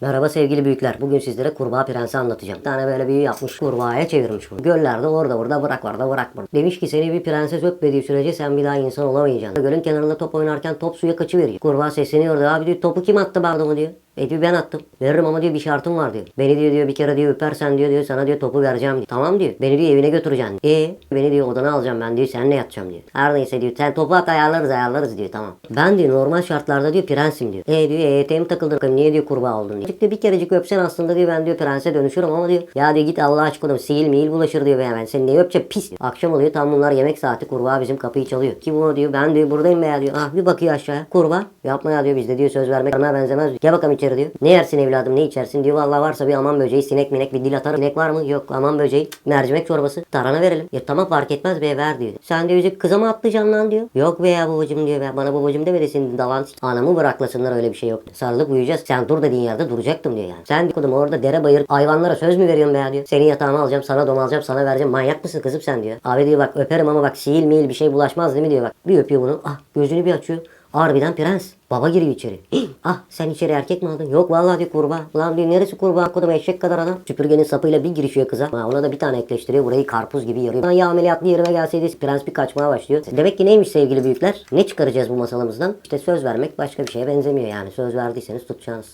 Merhaba sevgili büyükler. Bugün sizlere kurbağa prensi anlatacağım. Bir tane böyle büyü yapmış kurbağaya çevirmiş bunu. Göllerde orada burada bırak orada bırak burada. Demiş ki seni bir prenses öpmediği sürece sen bir daha insan olamayacaksın. Gölün kenarında top oynarken top suya kaçıveriyor. Kurbağa sesleniyor abi diyor topu kim attı bardımı diyor. E diyor ben attım. Veririm ama diyor bir şartım var diyor. Beni diyor diyor bir kere diyor öpersen diyor diyor sana diyor topu vereceğim diyor. Tamam diyor. Beni diyor evine götüreceksin. E beni diyor odana alacağım ben diyor seninle yatacağım diyor. Her neyse diyor sen topu at ayarlarız ayarlarız diyor tamam. Ben diyor normal şartlarda diyor prensim diyor. E diyor takıldın bakalım niye diyor kurbağa oldun diyor. Diyor, bir kerecik öpsen aslında diyor ben diyor prense dönüşürüm ama diyor ya diyor git Allah aşkına sihir mihil bulaşır diyor ben seni niye öpeceğim pis diyor. Akşam oluyor tam bunlar yemek saati kurbağa bizim kapıyı çalıyor. Kim o diyor ben diyor buradayım be diyor. Ah bir bakıyor aşağıya kurbağa yapma ya diyor bizde diyor söz vermek benzemez diyor. Gel bakalım içeri diyor. Ne yersin evladım ne içersin diyor. Vallahi varsa bir aman böceği sinek minek bir dil atarım. Sinek var mı? Yok aman böceği. Mercimek çorbası. Tarhana verelim. Ya tamam fark etmez be ver diyor. Sen diyor yüzük kıza mı atlayacaksın lan diyor. Yok be ya babacım diyor. Bana babacım demedesin dalan. s- Anamı bıraklasınlar öyle bir şey yok. Sarılıp uyuyacağız. Sen dur dediğin yerde duracaktım diyor yani. Sen kodum orada dere bayır hayvanlara söz mü veriyorsun be ya diyor. Senin yatağını alacağım sana dom alacağım sana vereceğim. Manyak mısın kızım sen diyor. Abi diyor bak öperim ama bak sihir mihil bir şey bulaşmaz değil mi diyor bak. Bir öpüyor bunu. Ah gözünü bir açıyor. Harbiden prens. Baba giriyor içeri. "Hih, ah sen içeri erkek mi aldın? Yok vallahi diyor kurbağa. Ulan diyor neresi kurbağa kodum eşek kadar adam. Süpürgenin sapıyla bir girişiyor kıza. Ha, ona da bir tane ekleştiriyor. Burayı karpuz gibi yarıyor. Lan ya ameliyatlı yerime gelseydi prens bir kaçmaya başlıyor. Demek ki neymiş sevgili büyükler? Ne çıkaracağız bu masalımızdan? İşte söz vermek başka bir şeye benzemiyor yani. Söz verdiyseniz tutacaksınız.